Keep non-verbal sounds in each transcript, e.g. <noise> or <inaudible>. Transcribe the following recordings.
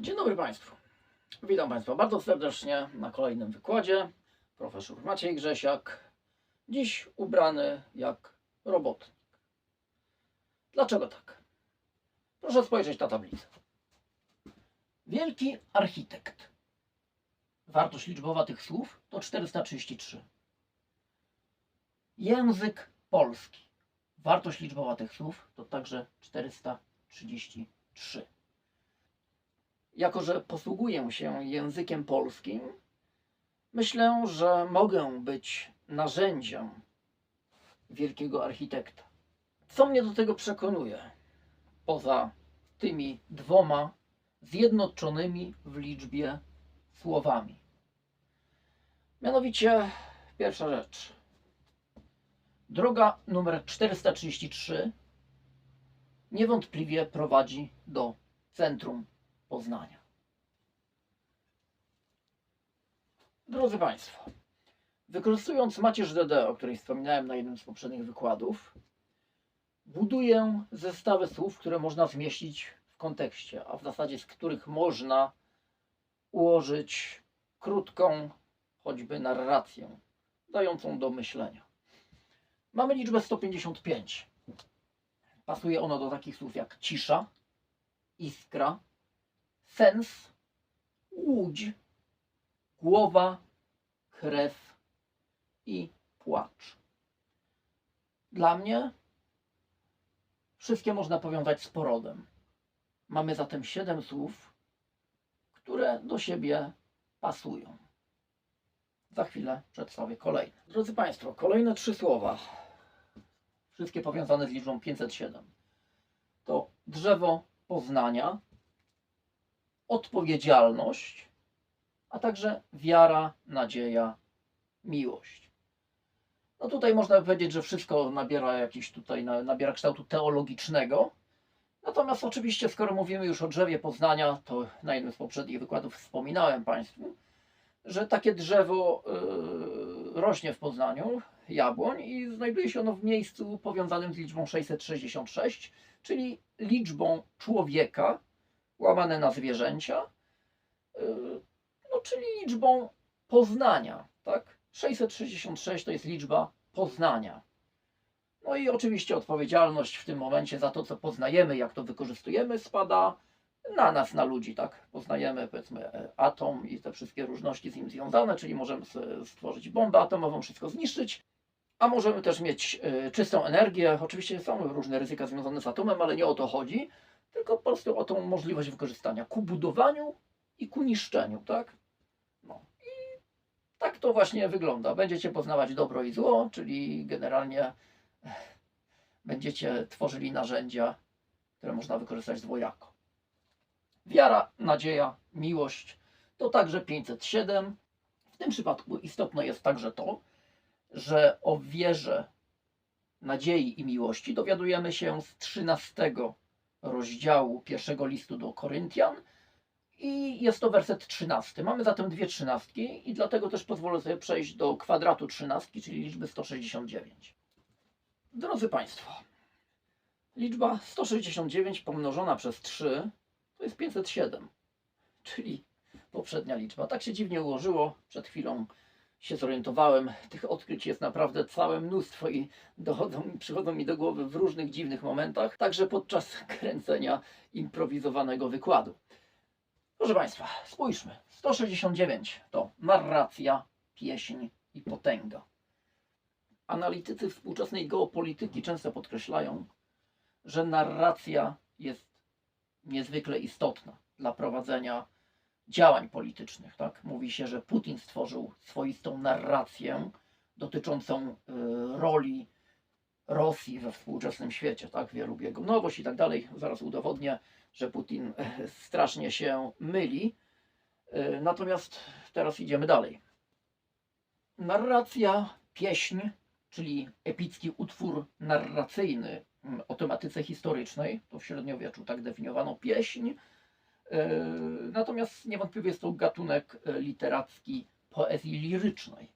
Dzień dobry Państwu. Witam Państwa bardzo serdecznie na kolejnym wykładzie. Profesor Maciej Grzesiak. Dziś ubrany jak robotnik. Dlaczego tak? Proszę spojrzeć na tablicę. Wielki architekt. Wartość liczbowa tych słów to 433. Język polski. Wartość liczbowa tych słów to także 433 jako że posługuję się językiem polskim, myślę, że mogę być narzędziem wielkiego architekta. Co mnie do tego przekonuje? Poza tymi dwoma zjednoczonymi w liczbie słowami. Mianowicie, pierwsza rzecz. Droga numer 433 niewątpliwie prowadzi do centrum Poznania. Drodzy Państwo, wykorzystując macierz DD, o której wspominałem na jednym z poprzednich wykładów, buduję zestawy słów, które można zmieścić w kontekście, a w zasadzie z których można ułożyć krótką, choćby narrację, dającą do myślenia. Mamy liczbę 155. Pasuje ono do takich słów jak cisza, iskra, sens, łódź, głowa, krew i płacz. Dla mnie wszystkie można powiązać z porodem. Mamy zatem siedem słów, które do siebie pasują. Za chwilę przedstawię kolejne. Drodzy Państwo, kolejne trzy słowa, wszystkie powiązane z liczbą 507. To drzewo poznania, odpowiedzialność, a także wiara, nadzieja, miłość. No tutaj można powiedzieć, że wszystko nabiera jakiś tutaj, na- nabiera kształtu teologicznego. Natomiast oczywiście, skoro mówimy już o drzewie poznania, to na jednym z poprzednich wykładów wspominałem Państwu, że takie drzewo yy, rośnie w Poznaniu, jabłoń, i znajduje się ono w miejscu powiązanym z liczbą 666, czyli liczbą człowieka, łamane na zwierzęcia, yy, no, czyli liczbą poznania, tak? 666 to jest liczba poznania. No i oczywiście odpowiedzialność w tym momencie za to, co poznajemy, jak to wykorzystujemy, spada na nas, na ludzi, tak? Poznajemy, powiedzmy, e, atom i te wszystkie różności z nim związane, czyli możemy stworzyć bombę atomową, wszystko zniszczyć, a możemy też mieć e, czystą energię. Oczywiście są różne ryzyka związane z atomem, ale nie o to chodzi tylko po prostu o tą możliwość wykorzystania ku budowaniu i ku niszczeniu, tak? No i tak to właśnie wygląda. Będziecie poznawać dobro i zło, czyli generalnie <laughs> będziecie tworzyli narzędzia, które można wykorzystać dwojako. Wiara, nadzieja, miłość to także 507. W tym przypadku istotne jest także to, że o wierze, nadziei i miłości dowiadujemy się z 13 rozdziału pierwszego listu do Koryntian i jest to werset 13. Mamy zatem dwie trzynastki i dlatego też pozwolę sobie przejść do kwadratu trzynastki, czyli liczby 169. Drodzy Państwo, liczba 169 pomnożona przez 3 to jest 507, czyli poprzednia liczba. Tak się dziwnie ułożyło, przed chwilą się zorientowałem, tych odkryć jest naprawdę całe mnóstwo i dochodzą przychodzą mi do głowy w różnych dziwnych momentach, także podczas <laughs> kręcenia improwizowanego wykładu. Proszę Państwa, spójrzmy. 169 to narracja, pieśń i potęga. Analitycy współczesnej geopolityki często podkreślają, że narracja jest niezwykle istotna dla prowadzenia działań politycznych. Tak? Mówi się, że Putin stworzył swoistą narrację dotyczącą y, roli Rosji we współczesnym świecie, tak? wielu biegunowość i tak dalej. Zaraz udowodnię, że Putin e, strasznie się myli. E, Natomiast teraz idziemy dalej. Narracja, pieśń, czyli epicki utwór narracyjny mm, o tematyce historycznej, to w średniowieczu tak definiowano pieśń, Natomiast niewątpliwie jest to gatunek e, literacki poezji lirycznej.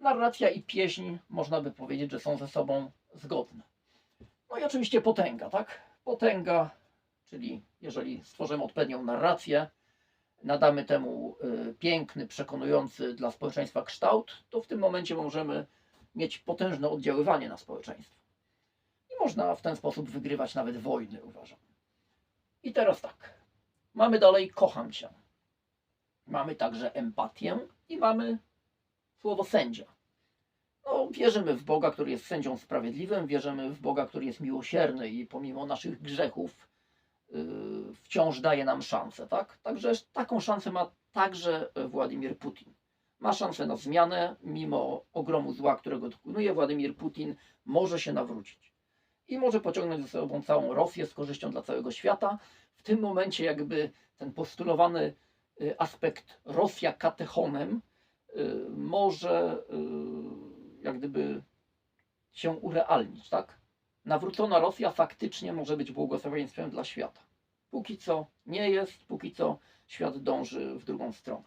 Narracja i pieśń można by powiedzieć, że są ze sobą zgodne. No i oczywiście potęga, tak? Potęga, czyli jeżeli stworzymy odpowiednią narrację, nadamy temu y, piękny, przekonujący dla społeczeństwa kształt, to w tym momencie możemy mieć potężne oddziaływanie na społeczeństwo. I można w ten sposób wygrywać nawet wojny, uważam. I teraz tak. Mamy dalej kocham cię. Mamy także empatię i mamy słowo sędzia. No, wierzymy w Boga, który jest sędzią sprawiedliwym, wierzymy w Boga, który jest miłosierny i pomimo naszych grzechów yy, wciąż daje nam szansę, tak? Także taką szansę ma także Władimir Putin. Ma szansę na zmianę, mimo ogromu zła, którego dokonuje, Władimir Putin może się nawrócić. I może pociągnąć ze sobą całą Rosję z korzyścią dla całego świata. Tym momencie jakby ten postulowany y, aspekt Rosja katechonem y, może y, jak gdyby się urealnić, tak? Nawrócona Rosja faktycznie może być błogosławieństwem dla świata. Póki co nie jest, póki co świat dąży w drugą stronę.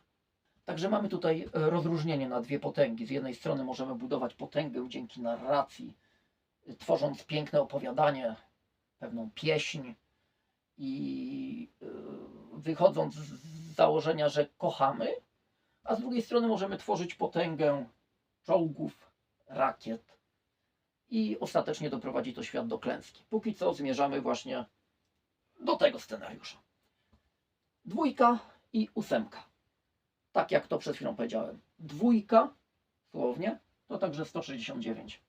Także mamy tutaj e, rozróżnienie na dwie potęgi. Z jednej strony możemy budować potęgę dzięki narracji, tworząc piękne opowiadanie, pewną pieśń i y, wychodząc z założenia, że kochamy, a z drugiej strony możemy tworzyć potęgę czołgów, rakiet i ostatecznie doprowadzi to świat do klęski. Póki co zmierzamy właśnie do tego scenariusza. Dwójka i ósemka. Tak jak to przed chwilą powiedziałem. Dwójka, słownie, to także 169.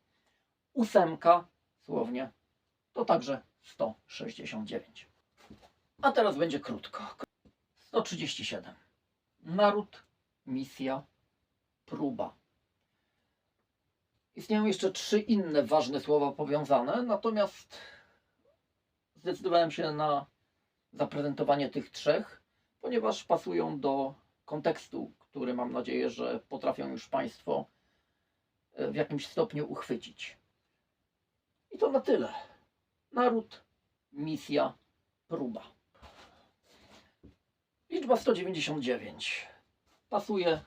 Ósemka, słownie, to także 169. A teraz będzie krótko. 137. Naród, misja, próba. Istnieją jeszcze trzy inne ważne słowa powiązane, natomiast zdecydowałem się na zaprezentowanie tych trzech, ponieważ pasują do kontekstu, który mam nadzieję, że potrafią już Państwo e, w jakimś stopniu uchwycić. I to na tyle. Naród, misja, próba. Liczba 199 pasuje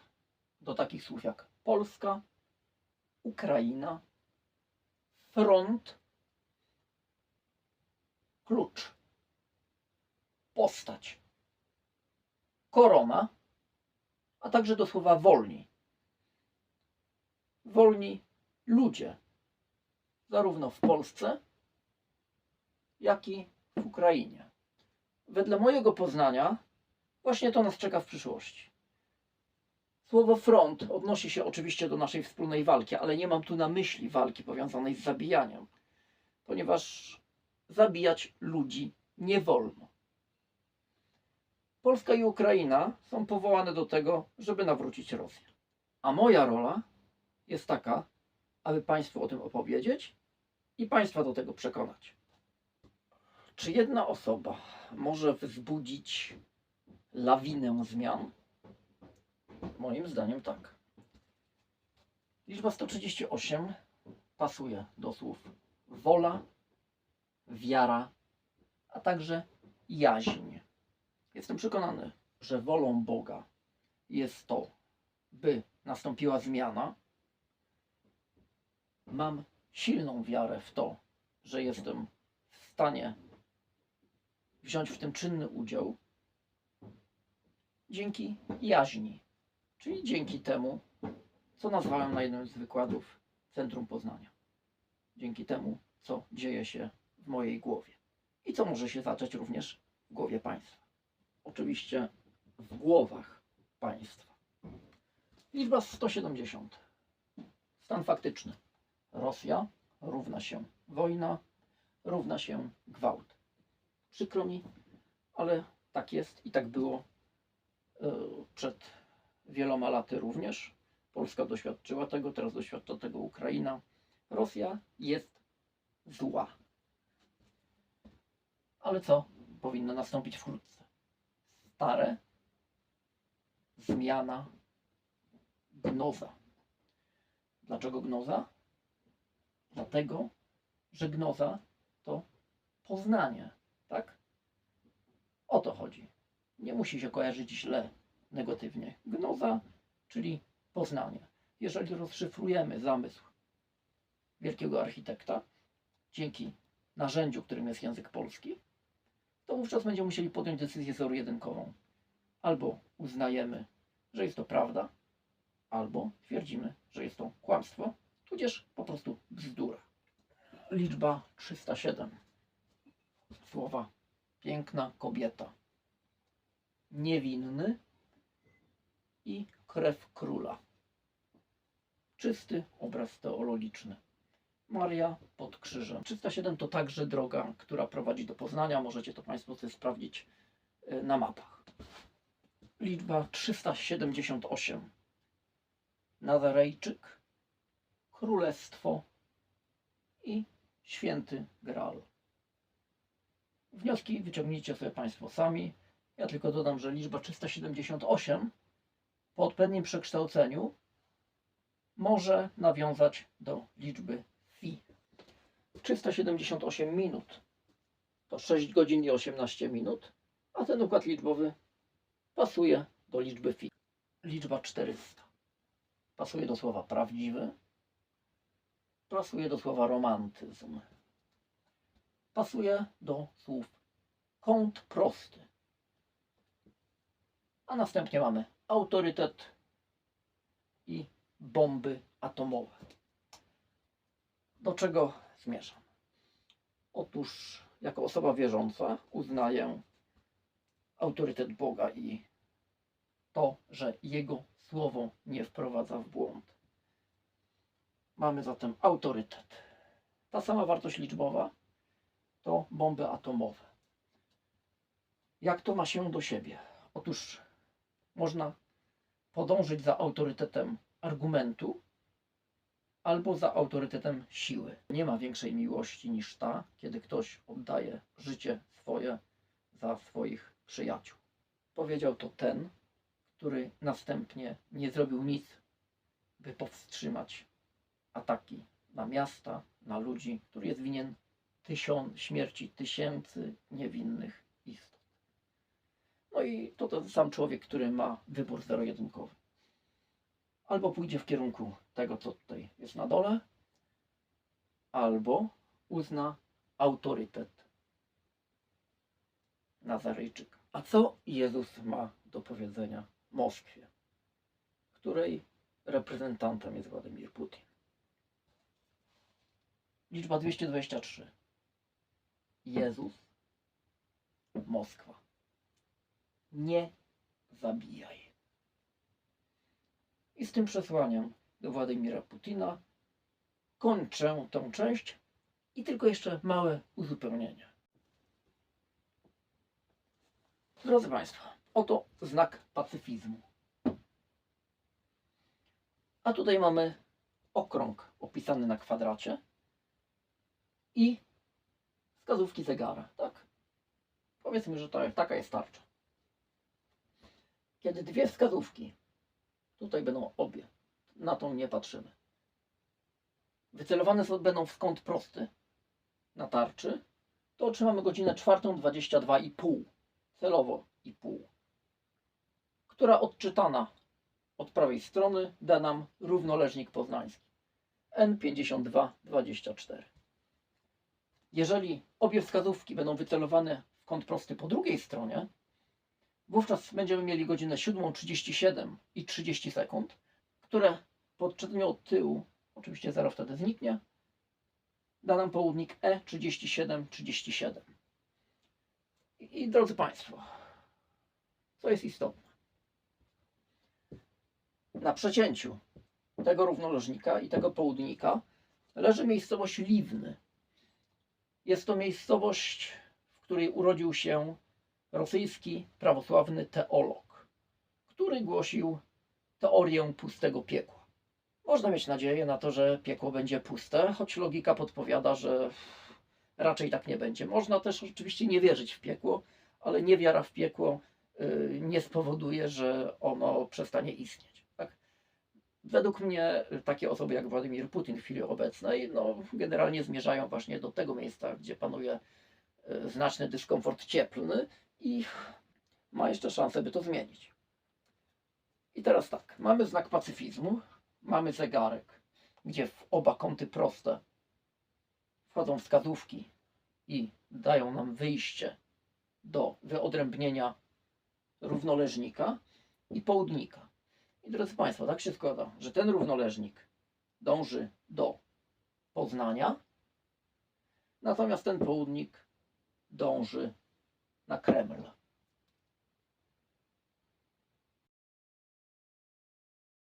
do takich słów jak Polska, Ukraina, front, klucz, postać, korona, a także do słowa wolni. Wolni ludzie, zarówno w Polsce, jak i w Ukrainie. Wedle mojego poznania, właśnie to nas czeka w przyszłości. Słowo front odnosi się oczywiście do naszej wspólnej walki, ale nie mam tu na myśli walki powiązanej z zabijaniem, ponieważ zabijać ludzi nie wolno. Polska i Ukraina są powołane do tego, żeby nawrócić Rosję. A moja rola jest taka, aby Państwu o tym opowiedzieć i Państwa do tego przekonać. Czy jedna osoba może wzbudzić lawinę zmian? Moim zdaniem tak. Liczba 138 pasuje do słów wola, wiara, a także jaźń. Jestem przekonany, że wolą Boga jest to, by nastąpiła zmiana. Mam silną wiarę w to, że jestem w stanie wziąć w tym czynny udział dzięki jaźni, czyli dzięki temu, co nazwałem na jednym z wykładów Centrum Poznania. Dzięki temu, co dzieje się w mojej głowie i co może się zacząć również w głowie państwa. Oczywiście w głowach państwa. Liczba 170. Stan faktyczny. Rosja równa się wojna, równa się gwałt. Przykro mi, ale tak jest i tak było przed wieloma laty również. Polska doświadczyła tego, teraz doświadcza tego Ukraina. Rosja jest zła. Ale co powinno nastąpić wkrótce? Stare, zmiana, gnoza. Dlaczego gnoza? Dlatego, że gnoza to poznanie, tak? O to chodzi. Nie musi się kojarzyć źle, negatywnie. Gnoza, czyli poznanie. Jeżeli rozszyfrujemy zamysł wielkiego architekta, dzięki narzędziu, którym jest język polski, to wówczas będziemy musieli podjąć decyzję zero-jedynkową. albo uznajemy, że jest to prawda, albo twierdzimy, że jest to kłamstwo, tudzież po prostu bzdura. Liczba 307. Słowa piękna kobieta, niewinny i krew króla. Czysty obraz teologiczny. Maria pod krzyżem. 307 to także droga, która prowadzi do Poznania. Możecie to Państwo sobie sprawdzić y, na mapach. Liczba 378. Nazarejczyk, Królestwo i Święty Graal. Wnioski wyciągnijcie sobie Państwo sami. Ja tylko dodam, że liczba 378 po odpowiednim przekształceniu może nawiązać do liczby fi. 378 minut to 6 godzin i 18 minut, a ten układ liczbowy pasuje do liczby fi. Liczba 400 pasuje do słowa prawdziwy, pasuje do słowa romantyzm, pasuje do słów kąt prosty. A następnie mamy autorytet i bomby atomowe. Do czego zmierzam? Otóż, jako osoba wierząca, uznaję autorytet Boga i to, że Jego słowo nie wprowadza w błąd. Mamy zatem autorytet. Ta sama wartość liczbowa to bomby atomowe. Jak to ma się do siebie? Otóż można podążyć za autorytetem argumentu albo za autorytetem siły. Nie ma większej miłości niż ta, kiedy ktoś oddaje życie swoje za swoich przyjaciół. Powiedział to ten, który następnie nie zrobił nic, by powstrzymać ataki na miasta, na ludzi, który jest winien tysiąc, śmierci tysięcy niewinnych istot. No i to ten sam człowiek, który ma wybór zero-jedynkowy. Albo pójdzie w kierunku tego, co tutaj jest na dole, albo uzna autorytet Nazarejczyka. A co Jezus ma do powiedzenia Moskwie, której reprezentantem jest Władimir Putin? Liczba 223. Jezus, Moskwa. Nie zabijaj. I z tym przesłaniem do Władimira Putina kończę tę część i tylko jeszcze małe uzupełnienie. Drodzy Państwo, oto znak pacyfizmu. A tutaj mamy okrąg opisany na kwadracie i wskazówki zegara, tak? Powiedzmy, że to, taka jest tarcza. Kiedy dwie wskazówki, tutaj będą obie, na tą nie patrzymy. Wycelowane są, będą w kąt prosty na tarczy, to otrzymamy godzinę 4.22,5, celowo i pół, która odczytana od prawej strony da nam równoleżnik poznański. N5224. Jeżeli obie wskazówki będą wycelowane w kąt prosty po drugiej stronie, wówczas będziemy mieli godzinę 7.37 i 30 sekund, które po od tyłu, oczywiście zero wtedy zniknie, da nam południk E E3737. I, I drodzy Państwo, co jest istotne? Na przecięciu tego równoleżnika i tego południka leży miejscowość Liwny. Jest to miejscowość, w której urodził się rosyjski prawosławny teolog, który głosił teorię pustego piekła. Można mieć nadzieję na to, że piekło będzie puste, choć logika podpowiada, że raczej tak nie będzie. Można też oczywiście nie wierzyć w piekło, ale niewiara w piekło y, nie spowoduje, że ono przestanie istnieć. Tak? Według mnie takie osoby jak Władimir Putin w chwili obecnej no, generalnie zmierzają właśnie do tego miejsca, gdzie panuje y, znaczny dyskomfort cieplny i ma jeszcze szansę, by to zmienić. I teraz tak, mamy znak pacyfizmu, mamy zegarek, gdzie w oba kąty proste wchodzą wskazówki i dają nam wyjście do wyodrębnienia równoleżnika i południka. I drodzy Państwo, tak się składa, że ten równoleżnik dąży do Poznania, natomiast ten południk dąży na Kreml.